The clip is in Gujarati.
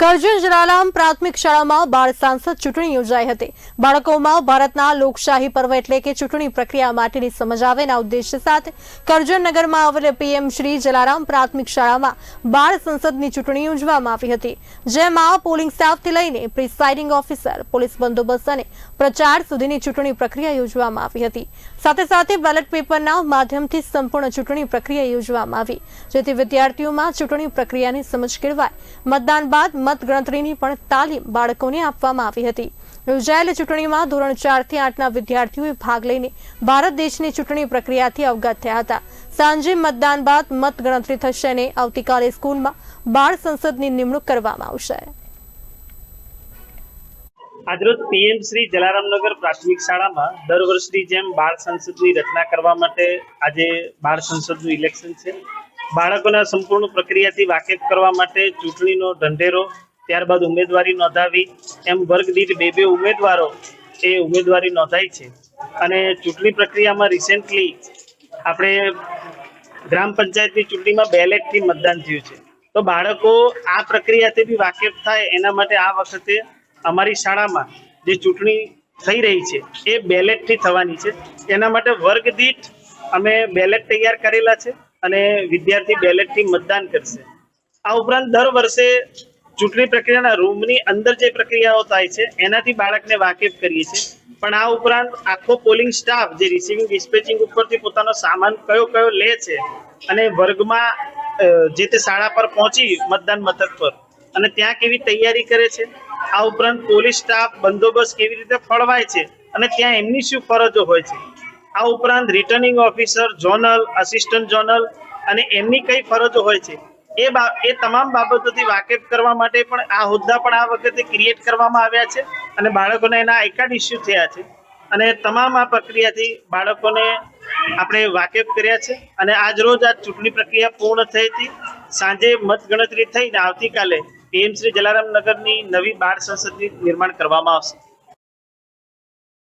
કરજણ જલારામ પ્રાથમિક શાળામાં બાળ સાંસદ ચૂંટણી યોજાઈ હતી. બાળકોમાં ભારતના લોકશાહી પર્વ એટલે કે ચૂંટણી પ્રક્રિયા માટેની સમજ આવેના ઉદ્દેશ્ય સાથે કરજણ નગરમાં આવેલ પીએમ શ્રી જલારામ પ્રાથમિક શાળામાં બાળ સંસદની ચૂંટણી યોજવામાં આવી હતી. જેમાં પોલિંગ સ્ટાફથી લઈને પ્રિસાઇડિંગ ઓફિસર, પોલીસ બંદોબસ્ત અને પ્રચાર સુધીની ચૂંટણી પ્રક્રિયા યોજવામાં આવી હતી. સાથે સાથે બેલેટ પેપરના માધ્યમથી સંપૂર્ણ ચૂંટણી પ્રક્રિયા યોજવામાં આવી, જેથી વિદ્યાર્થીઓમાં ચૂંટણી પ્રક્રિયાની સમજ કેળવાય. મતદાન બાદ મતગણતરીની પણ તાલીમ બાળકોને આપવામાં આવી હતી. યોજાયેલ ચૂંટણીમાં ધોરણ ચારથી આઠના વિદ્યાર્થીઓએ ભાગ લઈને ભારત દેશની ચૂંટણી પ્રક્રિયાથી અવગત થયા હતા. સાંજે મતદાન બાદ મતગણતરી થશે અને આવતીકાલે સ્કૂલમાં બાળ સંસદની નિમણૂક કરવામાં આવશે. આજરોજ પીએમ શ્રી જલારામનગર પ્રાથમિક શાળામાં દર વર્ષની જેમ બાળ સંસદની રચના કરવા માટે આજે બાળ સંસદનું ઇલેક્શન છે. બાળકોના સંપૂર્ણ પ્રક્રિયાથી વાકેફ કરવા માટે ચૂંટણીનો ઢંઢેરો, ત્યારબાદ ઉમેદવારી નોંધાવી, એમ વર્ગ દીઠ બે બે ઉમેદવારો એ ઉમેદવારી નોંધાઈ છે. અને ચૂંટણી પ્રક્રિયામાં રિસેન્ટલી આપણે ગ્રામ પંચાયતની ચૂંટણીમાં બેલેટથી મતદાન થયું છે. તો બાળકો આ પ્રક્રિયાથી બી વાકેફ થાય એના માટે આ વખતે અમારી શાળામાં જે ચૂંટણી થઈ રહી છે એ બેલેટથી થવાની છે. એના માટે વર્ગ દીઠ અમે બેલેટ તૈયાર કરેલા છે. અને વિદ્યાર્થી બેલેટથી મતદાન કરશે. આ ઉપરાંત દર વર્ષે ચૂંટણી પ્રક્રિયાના રૂમની અંદર જે પ્રક્રિયાઓ થાય છે, એનાથી બાળકને વાકેફ કરીએ છીએ. પણ આ ઉપરાંત આખો પોલિંગ સ્ટાફ જે રિસીવિંગ ડિસ્પેચિંગ ઉપરથી પોતાનો સામાન કયો કયો લે છે અને વર્ગમાં જે તે શાળા પર પહોંચી મતદાન મથક પર. અને ત્યાં કેવી તૈયારી કરે છે? આ ઉપરાંત પોલીસ સ્ટાફ બંદોબસ્ત કેવી રીતે ફળવાય છે? અને ત્યાં એમની શું ફરજો હોય છે? આ ઉપરાંત returning officer zonal assistant zonal અને એમની કઈ ફરજો હોય છે, એ એ તમામ બાબતોથી વાકેફ કરવા માટે પણ આ હોદ્દા પણ આ વખતે ક્રિએટ કરવામાં આવ્યા છે અને બાળકોને એના આઈકાર્ડ ઇસ્યુ થયા છે. અને તમામ આ પ્રક્રિયાથી બાળકોને આપણે વાકેફ કર્યા છે અને આજ રોજ આ ચૂંટણી પ્રક્રિયા પૂર્ણ થઈ હતી. સાંજે મતગણતરી થઈને આવતીકાલે પીએમ શ્રી જલારામ નગરની નવી બાળ સંસદની નિર્માણ કરવામાં આવશે.